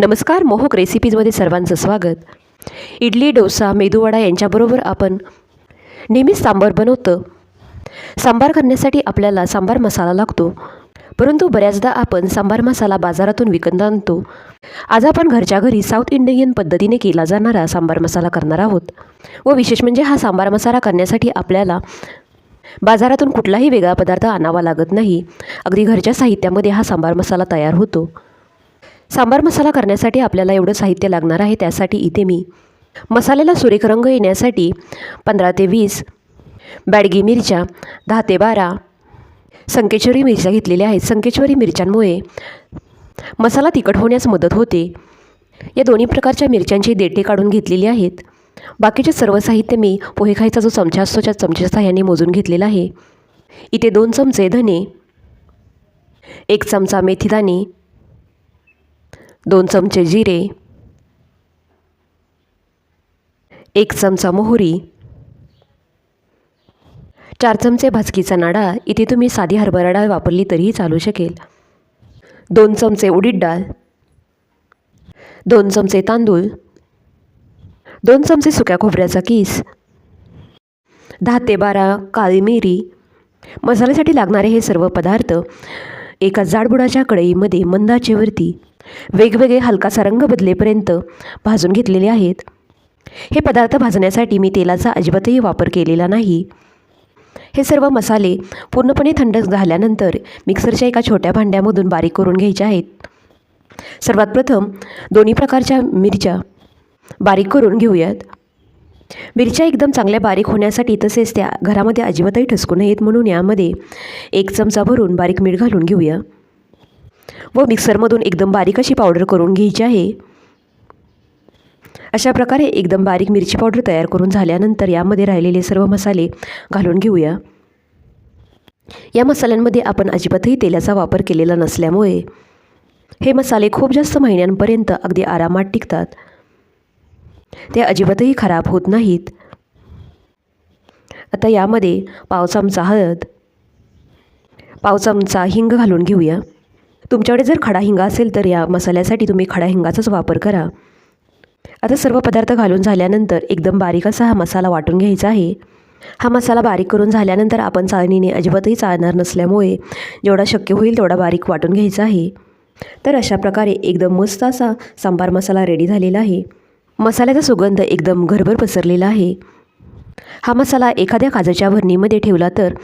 नमस्कार मोहक रेसिपीजमध्ये सर्वांचं स्वागत. इडली डोसा मेदूवडा यांच्याबरोबर आपण नेहमीच सांबार बनवतं. सांबार करण्यासाठी आपल्याला सांबार मसाला लागतो. परंतु बऱ्याचदा आपण सांबार मसाला बाजारातून विकत आणतो. आज आपण घरच्या घरी साऊथ इंडियन पद्धतीने केला जाणारा सांबार मसाला करणार आहोत. व विशेष म्हणजे हा सांबार मसाला करण्यासाठी आपल्याला बाजारातून कुठलाही वेगळा पदार्थ आणावा लागत नाही. अगदी घरच्या साहित्यामध्ये हा सांबार मसाला तयार होतो. सांबार मसाला करण्यासाठी आपल्याला एवढं साहित्य लागणार आहे त्यासाठी इथे मी मसाल्याला सुरेख रंग येण्यासाठी पंधरा ते वीस बॅडगी मिरच्या दहा ते बारा संकेश्वरी मिरच्या घेतलेल्या आहेत. संकेश्वरी मिरच्यांमुळे मसाला तिखट होण्यास मदत होते. या दोन्ही प्रकारच्या मिरच्यांची देठे काढून घेतलेली आहेत. बाकीचे सर्व साहित्य मी पोहे खायचा जो चमचा असतो त्या चमच्याच्या सहाय्याने मोजून घेतलेला आहे. इथे दोन चमचे धने एक चमचा मेथीदाणे दोन चमचे जिरे एक चमचा मोहरी चार चमचे भाजकीचा नाडा. इथे तुम्ही साधी हरभरा डाळ वापरली तरीही चालू शकेल. दोन चमचे उडीद डाळ दोन चमचे तांदूळ दोन चमचे सुक्या खोबऱ्याचा किस दहा ते बारा काळी मिरी. मसाल्यासाठी लागणारे हे सर्व पदार्थ एका जाडबुडाच्या कढईमध्ये मंदाचेवरती वेगवेगळे हलकासा रंग बदलेपर्यंत भाजून घेतलेले आहेत. हे पदार्थ भाजण्यासाठी मी तेलाचा अजिबातही वापर केलेला नाही. हे सर्व मसाले पूर्णपणे थंड झाल्यानंतर मिक्सरच्या एका छोट्या भांड्यामधून बारीक करून घ्यायचे आहेत. सर्वात प्रथम दोन्ही प्रकारच्या मिरच्या बारीक करून घेऊयात. मिरच्या एकदम चांगल्या बारीक होण्यासाठी तसेच त्या घरामध्ये अजिबातही ठसकू नयेत म्हणून यामध्ये एक चमचा भरून बारीक मीठ घालून घेऊया. व मिक्सरमधून एकदम बारीक अशी पावडर करून घ्यायची आहे. अशा प्रकारे एकदम बारीक मिरची पावडर तयार करून झाल्यानंतर यामध्ये राहिलेले सर्व मसाले घालून घेऊया. या मसाल्यांमध्ये आपण अजिबातही तेलाचा वापर केलेला नसल्यामुळे हे मसाले खूप जास्त महिन्यांपर्यंत अगदी आरामात टिकतात. ते अजिबातही खराब होत नाहीत. आता यामध्ये पाव चमचा हळद पाव चमचा हिंग घालून घेऊया. तुमच्याकडे जर खडा हिंगा असेल तर या मसाल्यासाठी तुम्ही खडा हिंगाचाच वापर करा. आता सर्व पदार्थ घालून झाल्यानंतर एकदम बारीक असा हा मसाला वाटून घ्यायचा आहे. हा मसाला बारीक करून झाल्यानंतर आपण चाळणीने अजिबातही चालणार नसल्यामुळे जेवढा शक्य होईल तेवढा बारीक वाटून घ्यायचा आहे. तर अशा प्रकारे एकदम मस्त असा सांबार मसाला रेडी झालेला आहे. मसाल्याचा सुगंध एकदम घरभर पसरलेला आहे. हा मसाला एखाद्या काजाच्या भरणीमध्ये ठेवला तर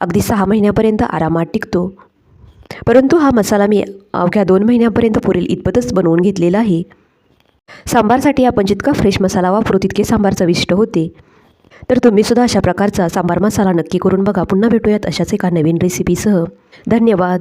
अगदी सहा महिन्यापर्यंत आरामात टिकतो. परंतु हा मसाला मी अवघ्या दोन महिन्यापर्यंत पुरेल इतपतच बनवून घेतलेला आहे. सांबारसाठी आपण जितका फ्रेश मसाला वापरू तितके सांबार चविष्ट होते. तर तुम्हीसुद्धा अशा प्रकारचा सांबार मसाला नक्की करून बघा. पुन्हा भेटूयात अशाच एका नवीन रेसिपीसह धन्यवाद.